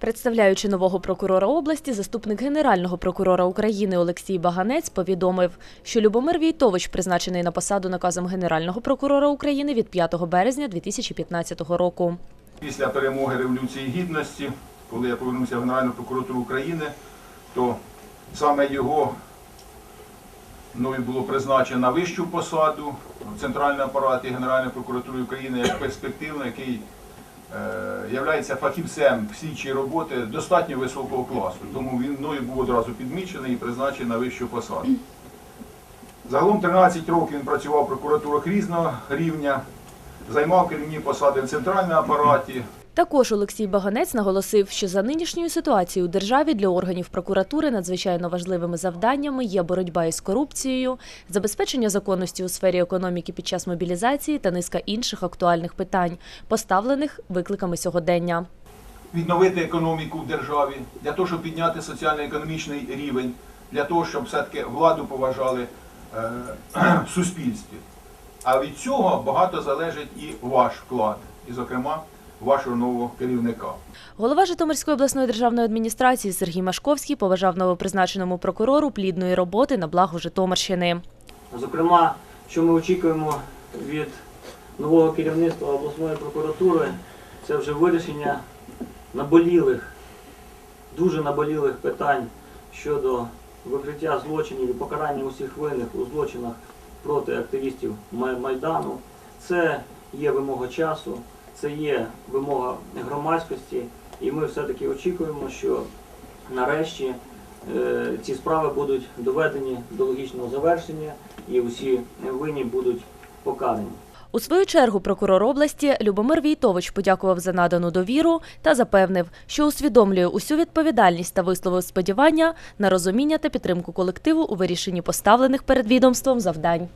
Представляючи нового прокурора області, заступник генерального прокурора України Олексій Баганець повідомив, що Любомир Війтович призначений на посаду наказом генерального прокурора України від 5 березня 2015 року. Після перемоги Революції Гідності, коли я повернувся в Генеральну прокуратуру України, то саме його мною було призначено на вищу посаду в центральному апараті Генеральної прокуратури України як перспективно, який являється фахівцем слідчої роботи достатньо високого класу. Тому він мною був одразу підмічений і призначений на вищу посаду. Загалом 13 років він працював в прокуратурах різного рівня, займав керівні посади в центральному апараті, Також Олексій Баганець наголосив, що за нинішньою ситуацією у державі для органів прокуратури надзвичайно важливими завданнями є боротьба із корупцією, забезпечення законності у сфері економіки під час мобілізації та низка інших актуальних питань, поставлених викликами сьогодення. відновити економіку в державі, для того, щоб підняти соціально-економічний рівень, для того, щоб все-таки владу поважали е, в суспільстві. А від цього багато залежить і ваш вклад, і, зокрема, вашого нового керівника. Голова Житомирської обласної державної адміністрації Сергій Машковський побажав новопризначеному прокурору плідної роботи на благо Житомирщини. Зокрема, що ми очікуємо від нового керівництва обласної прокуратури, це вже вирішення наболілих, дуже наболілих питань щодо викриття злочинів і покарання усіх винних у злочинах проти активістів Майдану. Це є вимога часу, це є вимога громадськості, і ми все-таки очікуємо, що нарешті е, ці справи будуть доведені до логічного завершення і усі винні будуть покарані. У свою чергу прокурор області Любомир Війтович подякував за надану довіру та запевнив, що усвідомлює усю відповідальність та висловив сподівання на розуміння та підтримку колективу у вирішенні поставлених перед відомством завдань.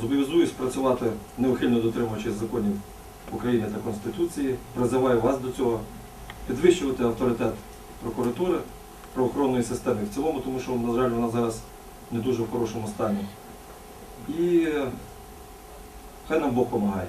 Зобов'язуюсь працювати неухильно дотримуючись законів України та Конституції. Призиваю вас до цього, підвищувати авторитет прокуратури, правоохоронної системи в цілому, тому що, на жаль, вона зараз не дуже в хорошому стані. І е, хай нам Бог допомагає.